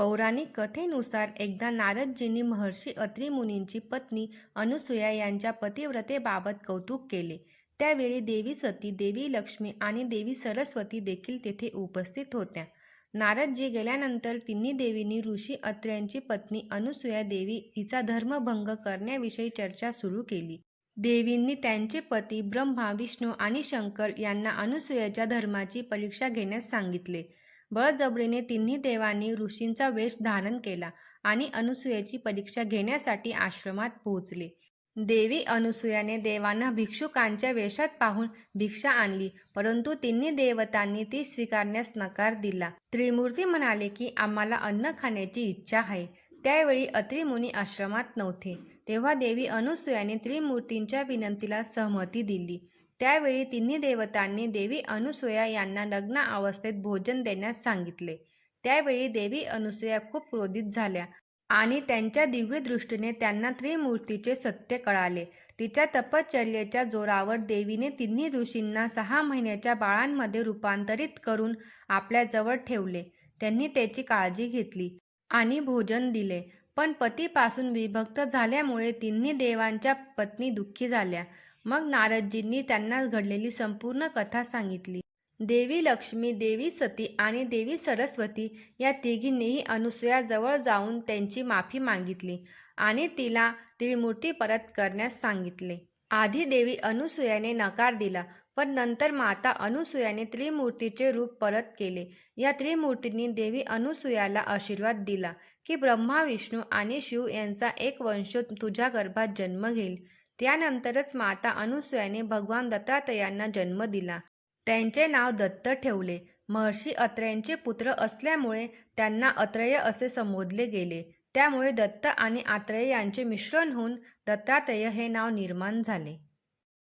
पौराणिक कथेनुसार एकदा नारदजींनी महर्षी अत्रि मुनींची पत्नी अनुसूया यांच्या पतिव्रतेबाबत कौतुक केले. त्यावेळी देवी सती, देवी लक्ष्मी आणि देवी सरस्वती देखील तेथे उपस्थित होत्या. नारदजी गेल्यानंतर तिन्ही देवींनी ऋषी अत्र्यांची पत्नी अनुसूया देवी हिचा धर्मभंग करण्याविषयी चर्चा सुरू केली. देवींनी त्यांचे पती ब्रह्मा, विष्णू आणि शंकर यांना अनुसूयाच्या धर्माची परीक्षा घेण्यास सांगितले. बळजबरीने तिन्ही देवांनी ऋषींचा वेष धारण केला आणि अनुसूयाची परीक्षा घेण्यासाठी आश्रमात पोहोचले. देवी अनुसूयाने देवांना भिक्षुकांच्या वेषात पाहून भिक्षा आणली, परंतु तिन्ही देवतांनी ती स्वीकारण्यास नकार दिला. त्रिमूर्ती म्हणाले की आम्हाला अन्न खाण्याची इच्छा आहे. त्यावेळी अत्रिमुनी आश्रमात नव्हते. तेव्हा देवी अनुसूयाने त्रिमूर्तींच्या विनंतीला सहमती दिली. त्यावेळी तिन्ही देवतांनी देवी अनुसूया यांना लग्न अवस्थेत भोजन देण्यास सांगितले. त्यावेळी देवी अनुसूया खूप क्रोधित झाल्या आणि त्यांच्या दिव्यदृष्टीने त्यांना त्रिमूर्तीचे सत्य कळाले. तिच्या तपश्चर्येच्या जोरावर देवीने तिन्ही ऋषींना सहा महिन्याच्या बाळांमध्ये रूपांतरित करून आपल्याजवळ ठेवले. त्यांनी त्याची काळजी घेतली आणि भोजन दिले. पण पतीपासून विभक्त झाल्यामुळे तिन्ही देवांच्या पत्नी दुःखी झाल्या. मग नारदजींनी त्यांना घडलेली संपूर्ण कथा सांगितली. देवी लक्ष्मी, देवी सती आणि देवी सरस्वती या तिघींनीही अनुसूयाजवळ जाऊन त्यांची माफी मागितली आणि तिला त्रिमूर्ती परत करण्यास सांगितले. आधी देवी अनुसूयाने नकार दिला, पण नंतर माता अनुसूयाने त्रिमूर्तीचे रूप परत केले. या त्रिमूर्तींनी देवी अनुसूयाला आशीर्वाद दिला की ब्रह्मा, विष्णू आणि शिव यांचा एक वंश तुझ्या गर्भात जन्म घेईल. त्यानंतरच माता अनुसूयाने भगवान दत्तात्रयांना जन्म दिला. त्यांचे नाव दत्त ठेवले. महर्षी अत्र्यांचे पुत्र असल्यामुळे त्यांना अत्रेय असे संबोधले गेले. त्यामुळे दत्त आणि आत्रेय यांचे मिश्रण होऊन दत्तात्रेय हे नाव निर्माण झाले.